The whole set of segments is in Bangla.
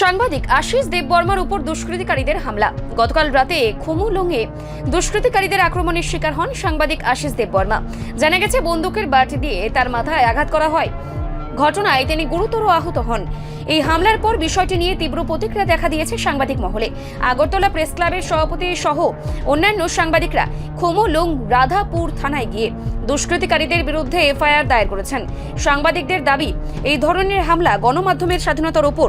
সাংবাদিক আশিস দেববর্মার উপর দুষ্কৃতিকারীদের হামলা। গতকাল রাতে খুমুলংয়ে দুষ্কৃতিকারীদের আক্রমণের শিকার হন সাংবাদিক আশিস দেববর্মা। জানা গেছে, বন্দুকের বাটি দিয়ে তার মাথায় আঘাত করা হয়। ঘটনায় তিনি গুরুতর আহত হন। এই হামলার পর বিষয়টি নিয়ে তীব্র প্রতিক্রিয়া দেখা দিয়েছে সাংবাদিক মহলে। আগরতলা প্রেস ক্লাবের সভাপতি সহ অন্যান্য সাংবাদিকরা খোমোলুং রাধাপুর থানায় গিয়ে দুষ্কৃতিকারীদের বিরুদ্ধে এফআইআর দায়ের করেছেন। সাংবাদিকদের দাবি, এই ধরনের হামলা গণমাধ্যমের স্বাধীনতার ওপর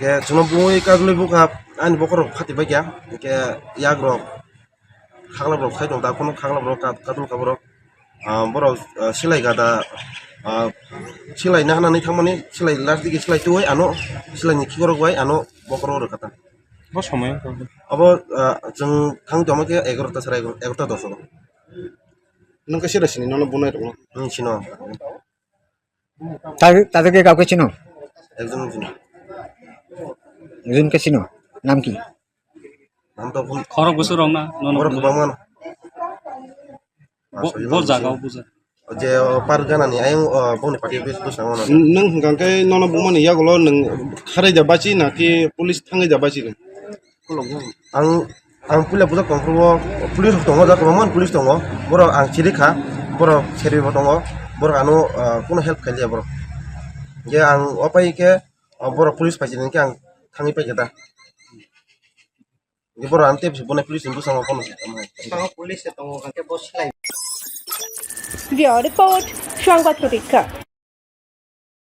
ke chuno bu ei ka gule bu ka ani bokor khati bai kya ke yag rok khagla rok khai dong ta kono khagla rok ka kadul ka borok borok silai gada सिलायनो हानानै थांमाने सिलाय लास्ट दिगे सिलाय तोय आनो सिलायनि खिखर गय आनो बकर रो कथा मा समय अब जों थां दमाके 11टा साराय 11टा दस नों कासे रासिनि नन बनाय दङ नों सिनो তাদের তাদেরকে কাউকে চিনো একজন জন একজনকে চিনো নাম কি নাম তো ভুল খরক বছর রং না বড় গোবামান বল জাগাও বুঝা যে পার গানানি আই बौनि पार्टी बेस दस नामा नों हंगांखाय नन बुमानि यागल नों खाराय जाबासि नाखि पुलिस थाङै जाबासि आं आं पुलिस बुजा कमफ्रबो पुलिस दङ जा गोबांमान पुलिस दङ बर' आं सिरिखा बर' सेरिबो दङ बर' आनो कोनो हेल्प खालिया बर' जे आं अपायके बर' पुलिस फाइजिनके आं थाङै दा बर' आं तेब बने पुलिस इम्बु सांगा कोन सांगा पुलिस तो अंके बस लाई ब्यूरो रिपोर्ट संवाद प्रतीक्षा